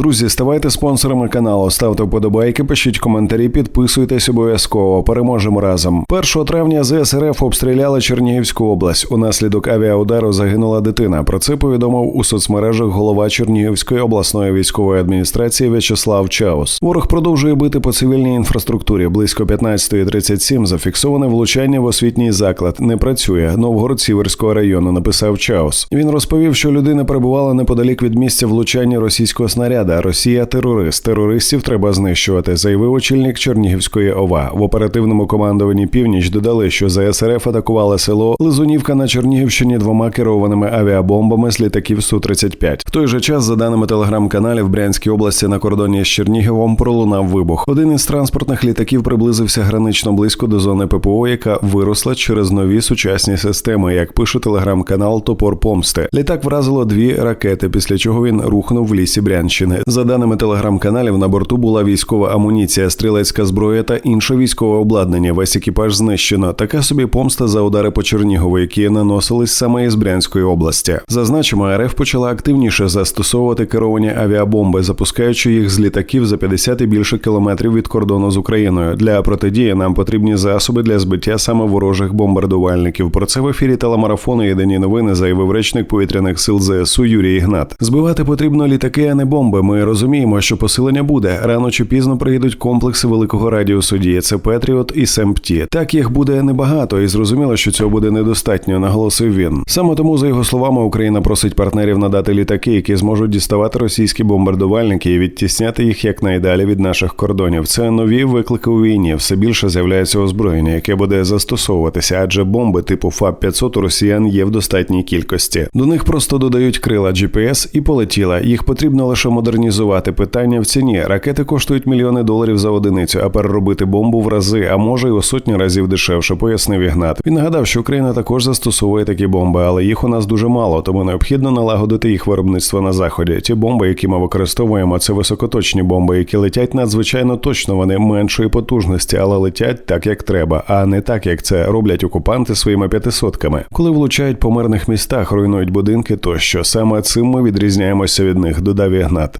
Друзі, ставайте спонсорами каналу, ставте вподобайки, пишіть коментарі, підписуйтесь обов'язково. Переможемо разом. 1 травня ЗСРФ обстріляли Чернігівську область. Унаслідок авіаудару загинула дитина. Про це повідомив у соцмережах голова Чернігівської обласної військової адміністрації В'ячеслав Чаус. Ворог продовжує бити по цивільній інфраструктурі. Близько 15.37 зафіксоване влучання в освітній заклад. Не працює. Новгород Сіверського району. Написав Чаус. Він розповів, що людина перебувала неподалік від місця влучання російського снаряда. Росія терорист. Терористів треба знищувати. Заявив очільник Чернігівської ОВА. В оперативному командуванні північ додали, що ЗСРФ атакували село Лизунівка на Чернігівщині двома керованими авіабомбами з літаків су 35 В той же час, за даними телеграм-каналів, в Брянській області на кордоні з Чернігівом пролунав вибух. Один із транспортних літаків приблизився гранично близько до зони ППО, яка виросла через нові сучасні системи, як пише телеграм-канал Топор Помсти. Літак вразило дві ракети, після чого він рухнув в лісі Брянщини. За даними телеграм-каналів, на борту була військова амуніція, стрілецька зброя та інше військове обладнання. Весь екіпаж знищено. Така собі помста за удари по Чернігову, які наносились саме із Брянської області. Зазначимо, РФ почала активніше застосовувати керовані авіабомби, запускаючи їх з літаків за 50 і більше кілометрів від кордону з Україною. Для протидії нам потрібні засоби для збиття саме ворожих бомбардувальників. Про це в ефірі телемарафону Єдині новини заявив речник повітряних сил ЗСУ Юрій Ігнат. Збивати потрібно літаки, а не бомби. Ми розуміємо, що посилення буде рано чи пізно приїдуть комплекси великого радіусу дії. Це Петріот і Семпті. Так їх буде небагато, і зрозуміло, що цього буде недостатньо, наголосив він. Саме тому, за його словами, Україна просить партнерів надати літаки, які зможуть діставати російські бомбардувальники і відтісняти їх якнайдалі від наших кордонів. Це нові виклики у війні. Все більше з'являється озброєння, яке буде застосовуватися, адже бомби типу ФАП 500 у росіян є в достатній кількості. До них просто додають крила GPS і полетіла. Їх потрібно лише модернізувати. Питання в ціні. Ракети коштують мільйони доларів за одиницю, а переробити бомбу в рази, а може й у сотні разів дешевше, пояснив Ігнат. Він нагадав, що Україна також застосовує такі бомби, але їх у нас дуже мало, тому необхідно налагодити їх виробництво на заході. Ті бомби, які ми використовуємо, це високоточні бомби, які летять надзвичайно точно. Вони меншої потужності, але летять так, як треба, а не так, як це роблять окупанти своїми п'ятисотками. Коли влучають по мирних містах, руйнують будинки, тощо саме цим ми відрізняємося від них. Додав Ігнат.